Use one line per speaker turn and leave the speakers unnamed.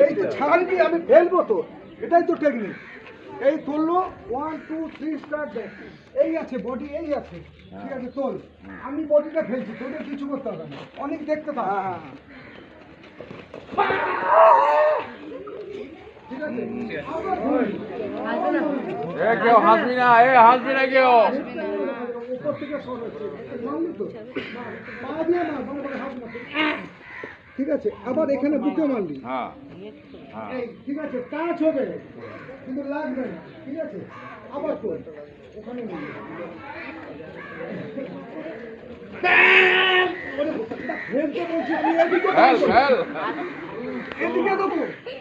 এই যে ছাড়বি আমি ফেলব তো এটাই তো টেকনিক এই তুললো ওয়ান টু থ্রি স্টার দেখ এই আছে বডি এই আছে ঠিক আছে তোল আমি বডিটা ফেলছি তোদের কিছু করতে হবে না অনেক দেখতে থাক ঠিক আছে আবার ধরুন।
এ কেউ হাসবি না এ হাসবি না কেউ।
ঠিক আছে আবার এখানে বুকে মারলি।
হ্যাঁ হ্যাঁ।
ঠিক আছে টাচ হবে কিন্তু লাগবে না ঠিক আছে? আবার ওখানে যা। বলছি আমি এদিকে এদিকে দেবো